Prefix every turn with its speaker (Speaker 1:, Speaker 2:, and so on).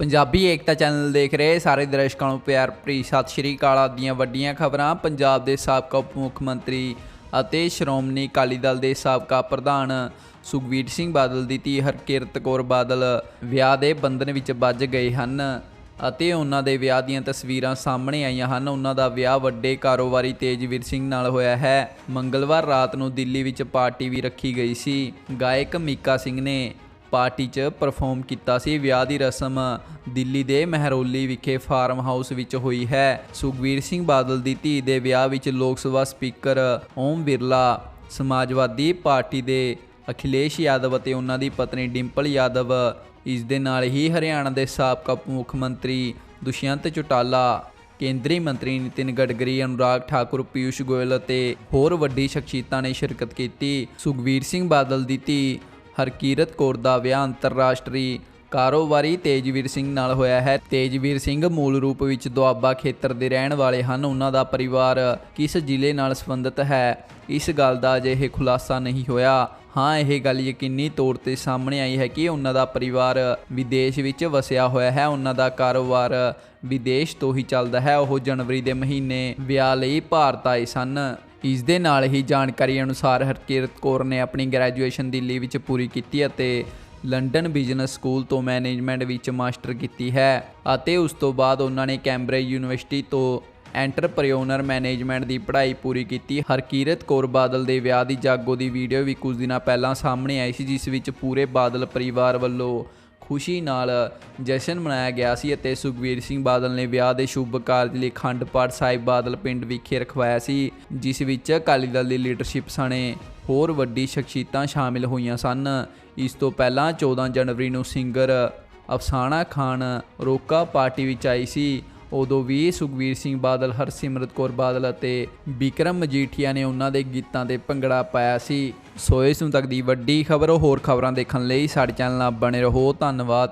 Speaker 1: ਪੰਜਾਬੀ ਏਕਤਾ channel ਦੇਖ ਰਹੇ ਸਾਰੇ ਦਰਸ਼ਕਾਂ ਨੂੰ ਪਿਆਰ ਭਰੀ ਸਤਿ ਸ਼੍ਰੀ ਅਕਾਲ ਆਪ ਦੀਆਂ ਵੱਡੀਆਂ ਖਬਰਾਂ। ਪੰਜਾਬ ਦੇ ਸਾਬਕਾ ਉਪ ਮੁੱਖ ਮੰਤਰੀ ਅਤੇ ਸ਼੍ਰੋਮਣੀ ਅਕਾਲੀ ਦਲ ਦੇ ਸਾਬਕਾ ਪ੍ਰਧਾਨ ਸੁਖਬੀਰ ਸਿੰਘ ਬਾਦਲ ਦੀ ਧੀ ਹਰਕਿਰਤ ਕੌਰ ਬਾਦਲ ਵਿਆਹ ਦੇ ਬੰਧਨ ਵਿੱਚ ਵੱਜ ਗਏ ਹਨ ਅਤੇ ਉਹਨਾਂ ਦੇ ਵਿਆਹ ਦੀਆਂ ਤਸਵੀਰਾਂ ਸਾਹਮਣੇ ਆਈਆਂ ਹਨ। ਉਹਨਾਂ ਦਾ ਵਿਆਹ ਵੱਡੇ ਕਾਰੋਬਾਰੀ ਤੇਜਵੀਰ ਸਿੰਘ ਨਾਲ ਹੋਇਆ ਹੈ। ਮੰਗਲਵਾਰ ਰਾਤ ਨੂੰ ਦਿੱਲੀ ਵਿੱਚ ਪਾਰਟੀ ਵੀ ਰੱਖੀ ਗਈ ਸੀ। ਗਾਇਕ ਮੀਕਾ ਸਿੰਘ ਨੇ ਪਾਰਟੀ 'ਚ ਪਰਫਾਰਮ ਕੀਤਾ ਸੀ। ਵਿਆਹ ਦੀ ਰਸਮ ਦਿੱਲੀ ਦੇ ਮਹਿਰੋਲੀ ਵਿਖੇ ਫਾਰਮ ਹਾਊਸ ਵਿੱਚ ਹੋਈ ਹੈ। ਸੁਖਵੀਰ ਸਿੰਘ ਬਾਦਲ ਦੀ ਧੀ ਦੇ ਵਿਆਹ ਵਿੱਚ ਲੋਕ ਸਭਾ ਸਪੀਕਰ ਓਮ ਬਿਰਲਾ, ਸਮਾਜਵਾਦੀ ਪਾਰਟੀ ਦੇ ਅਖਿਲੇਸ਼ ਯਾਦਵ ਅਤੇ ਉਹਨਾਂ ਦੀ ਪਤਨੀ ਡਿੰਪਲ ਯਾਦਵ, ਇਸ ਦੇ ਨਾਲ ਹੀ ਹਰਿਆਣਾ ਦੇ ਸਾਬਕਾ ਉਪ ਮੁੱਖ ਮੰਤਰੀ ਦੁਸ਼ਯੰਤ ਚੌਟਾਲਾ, ਕੇਂਦਰੀ ਮੰਤਰੀ ਨਿਤਿਨ ਗਡਕਰੀ, ਅਨੁਰਾਗ ਠਾਕੁਰ, ਪੀਯੂਸ਼ ਗੋਇਲ ਅਤੇ ਹੋਰ ਵੱਡੀ ਸ਼ਖਸੀਅਤਾਂ ਨੇ ਸ਼ਿਰਕਤ ਕੀਤੀ। ਸੁਖਵੀਰ ਸਿੰਘ ਬਾਦਲ ਦੀ ਧੀ ਹਰਕੀਰਤ ਕੌਰ ਦਾ ਵਿਆਹ ਅੰਤਰਰਾਸ਼ਟਰੀ ਕਾਰੋਬਾਰੀ ਤੇਜਵੀਰ ਸਿੰਘ ਨਾਲ ਹੋਇਆ ਹੈ। ਤੇਜਵੀਰ ਸਿੰਘ ਮੂਲ ਰੂਪ ਵਿੱਚ ਦੁਆਬਾ ਖੇਤਰ ਦੇ ਰਹਿਣ ਵਾਲੇ ਹਨ। ਉਹਨਾਂ ਦਾ ਪਰਿਵਾਰ ਕਿਸ ਜ਼ਿਲ੍ਹੇ ਨਾਲ ਸੰਬੰਧਿਤ ਹੈ? ਇਸ ਗੱਲ ਦਾ ਅਜਿਹੇ ਖੁਲਾਸਾ ਨਹੀਂ ਹੋਇਆ। ਹਾਂ, ਇਹ ਗੱਲ ਯਕੀਨੀ ਤੌਰ ਤੇ ਸਾਹਮਣੇ ਆਈ ਹੈ ਕਿ ਉਹਨਾਂ ਦਾ ਪਰਿਵਾਰ ਵਿਦੇਸ਼ ਵਿੱਚ ਵਸਿਆ ਹੋਇਆ ਹੈ। ਉਹਨਾਂ ਦਾ ਕਾਰੋਬਾਰ ਵਿਦੇਸ਼ ਤੋਂ ਹੀ ਚੱਲਦਾ ਹੈ। ਉਹ ਜਨਵਰੀ ਦੇ ਮਹੀਨੇ ਵਿਆਹ ਲਈ ਭਾਰਤ ਆਏ ਸਨ। ਇਸ ਦੇ ਨਾਲ ਹੀ ਜਾਣਕਾਰੀ ਅਨੁਸਾਰ ਹਰਕੀਰਤ ਕੌਰ ਨੇ ਆਪਣੀ ਗ੍ਰੈਜੂਏਸ਼ਨ ਦਿੱਲੀ ਵਿੱਚ ਪੂਰੀ ਕੀਤੀ ਅਤੇ ਲੰਡਨ ਬਿਜ਼ਨਸ ਸਕੂਲ ਤੋਂ ਮੈਨੇਜਮੈਂਟ ਵਿੱਚ ਮਾਸਟਰ ਕੀਤੀ ਹੈ ਅਤੇ ਉਸ ਤੋਂ ਬਾਅਦ ਉਹਨਾਂ ਨੇ ਕੈਂਬਰਿਜ ਯੂਨੀਵਰਸਿਟੀ ਤੋਂ ਐਂਟਰਪ੍ਰੀਨਰ ਮੈਨੇਜਮੈਂਟ ਦੀ ਪੜ੍ਹਾਈ ਪੂਰੀ ਕੀਤੀ। ਹਰਕੀਰਤ ਕੌਰ ਬਾਦਲ ਦੇ ਵਿਆਹ ਦੀ ਜਾਗੋ ਦੀ ਵੀਡੀਓ ਵੀ ਕੁਝ ਦਿਨਾਂ ਪਹਿਲਾਂ ਸਾਹਮਣੇ ਆਈ ਸੀ, ਜਿਸ ਵਿੱਚ ਪੂਰੇ ਬਾਦਲ ਪਰਿਵਾਰ ਵੱਲੋਂ ਖੁਸ਼ੀ ਨਾਲ ਜਸ਼ਨ ਮਨਾਇਆ ਗਿਆ ਸੀ ਅਤੇ ਸੁਖਵੀਰ ਸਿੰਘ ਬਾਦਲ ਨੇ ਵਿਆਹ ਦੇ ਸ਼ੁਭ ਕਾਰਜ ਲਈ ਖੰਡ ਪਾਠ ਸਾਹਿਬ ਬਾਦਲ ਪਿੰਡ ਵਿਖੇ ਰਖਵਾਇਆ ਸੀ, ਜਿਸ ਵਿੱਚ ਅਕਾਲੀ ਦਲ ਦੀ ਲੀਡਰਸ਼ਿਪ ਸਣੇ ਹੋਰ ਵੱਡੀ ਸ਼ਖਸੀਅਤਾਂ ਸ਼ਾਮਿਲ ਹੋਈਆਂ ਸਨ। ਇਸ ਤੋਂ ਪਹਿਲਾਂ 14 ਜਨਵਰੀ ਨੂੰ ਸਿੰਗਰ ਅਫਸਾਨਾ ਖਾਨ ਰੋਕਾ ਪਾਰਟੀ ਵਿੱਚ ਆਈ ਸੀ। ਉਦੋਂ ਵੀ ਸੁਖਵੀਰ ਸਿੰਘ ਬਾਦਲ, ਹਰਸਿਮਰਤ ਕੌਰ ਬਾਦਲ ਅਤੇ ਵਿਕਰਮ ਮਜੀਠੀਆ ਨੇ ਉਹਨਾਂ ਦੇ ਗੀਤਾਂ ਤੇ ਭੰਗੜਾ ਪਾਇਆ ਸੀ। ਸੋ ਇਸ ਨੂੰ ਤੱਕ ਦੀ ਵੱਡੀ ਖਬਰ, ਹੋਰ ਖਬਰਾਂ ਦੇਖਣ ਲਈ ਸਾਡੇ ਚੈਨਲ ਨਾਲ ਬਣੇ ਰਹੋ। ਧੰਨਵਾਦ।